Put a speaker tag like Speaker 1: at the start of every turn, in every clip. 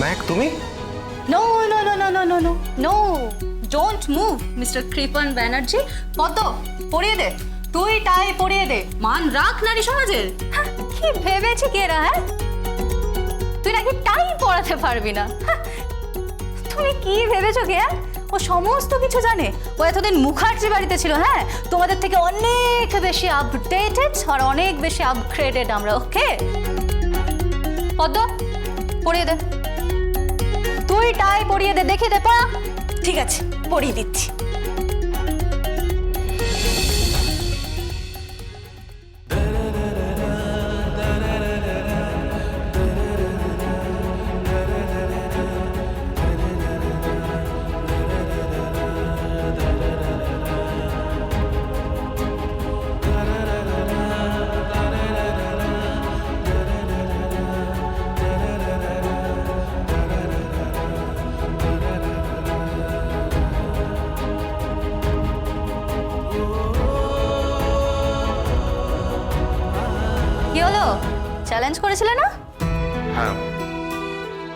Speaker 1: Mac তুমি?
Speaker 2: No no no no no no no no don't move mister Kripan Banerjee পদ্ম পড়িয়ে দে। তুই টাই পড়িয়ে দে। মান রাখ নারী সমাজের। কি ভেবেছি কে রা হ্যাঁ? তুই নাকি টাই পড়াতে পারবি না। তুমি কি ভেবেছো কে হ্যাঁ? ও সমস্ত কিছু জানে। ও এতদিন মুখার্জি বাড়িতে ছিল হ্যাঁ? তোমাদের থেকে অনেক বেশি আপডেটেড আর অনেক বেশি আপগ্রেডেড আমরা ওকে পদ্ম পড়িয়ে দে। তুই টাই পরিয়ে দে দেখে দে পড়া।
Speaker 3: ঠিক আছে পরিয়ে দিচ্ছি।
Speaker 2: কি হলো? চ্যালেঞ্জ করেছিলে না?
Speaker 1: হ্যাঁ।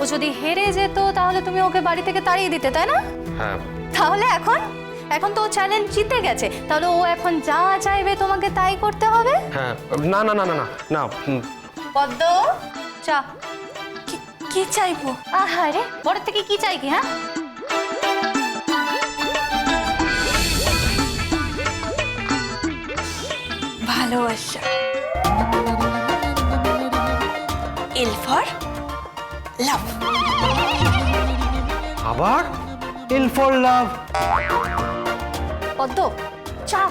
Speaker 2: ও যদি হেরে যেত তাহলে তুমি ওকে বাড়ি থেকে তাড়িয়ে দিতে তাই না?
Speaker 1: হ্যাঁ।
Speaker 2: তাহলে এখন? এখন তো ও চ্যালেঞ্জ জিতে গেছে। তাহলে ও এখন যা চাইবে তোমাকে তাই করতে হবে?
Speaker 1: হ্যাঁ। না না না না না না।
Speaker 2: পদ্ম চা।
Speaker 3: কি- চাইব?
Speaker 2: আহারে বড় থেকে কি চাই কি হ্যাঁ?
Speaker 3: ভালোবাসা। এল ফর লাভ
Speaker 1: আবার? এল ফর লাভ
Speaker 2: পদ্ম চা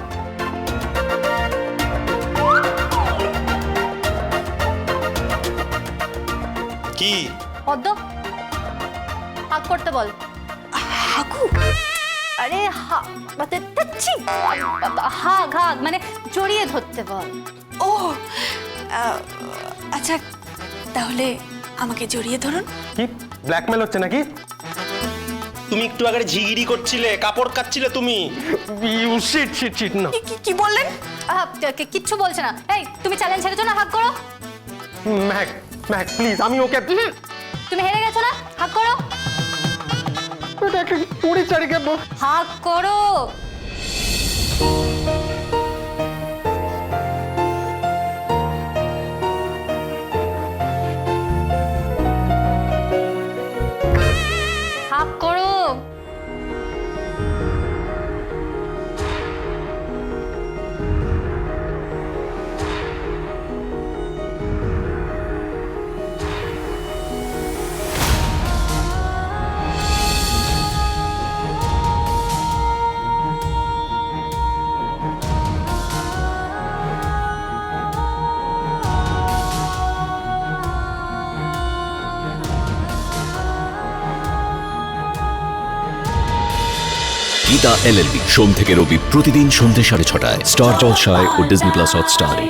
Speaker 4: কি?
Speaker 2: পদ্ম হাক করতে বল।
Speaker 3: হাকু
Speaker 2: আরে হা মানে! হাগ হাগ মানে জড়িয়ে ধরতে বল।
Speaker 3: ও আচ্ছা তাহলে আমাকে জড়িয়ে ধরুন।
Speaker 1: কি? ব্ল্যাকমেল হচ্ছে নাকি?
Speaker 4: তুমি একটু আগে ঝিগিরি করছিলে কাপড় কাচ্ছিলে তুমি।
Speaker 1: ইউ শিট শিট শিট না
Speaker 3: কি- কি কি বললেন?
Speaker 2: আহা, কি- কিচ্ছু বলছে না। এই তুমি চ্যালেঞ্জ হেরেছো না? হাক করো।
Speaker 1: ম্যাক ম্যাক প্লিজ আমি ওকে
Speaker 2: তুমি হেরে গেছো না? হাক করো।
Speaker 1: এটাকে কুড়ি তারিখে
Speaker 2: っこ
Speaker 5: গীতা এলএলবি সোম থেকে রবি প্রতিদিন সন্ধ্যে সাড়ে ছটায়। স্টার জলসায় ও ডিজনি প্লাস হট হটস্টারে।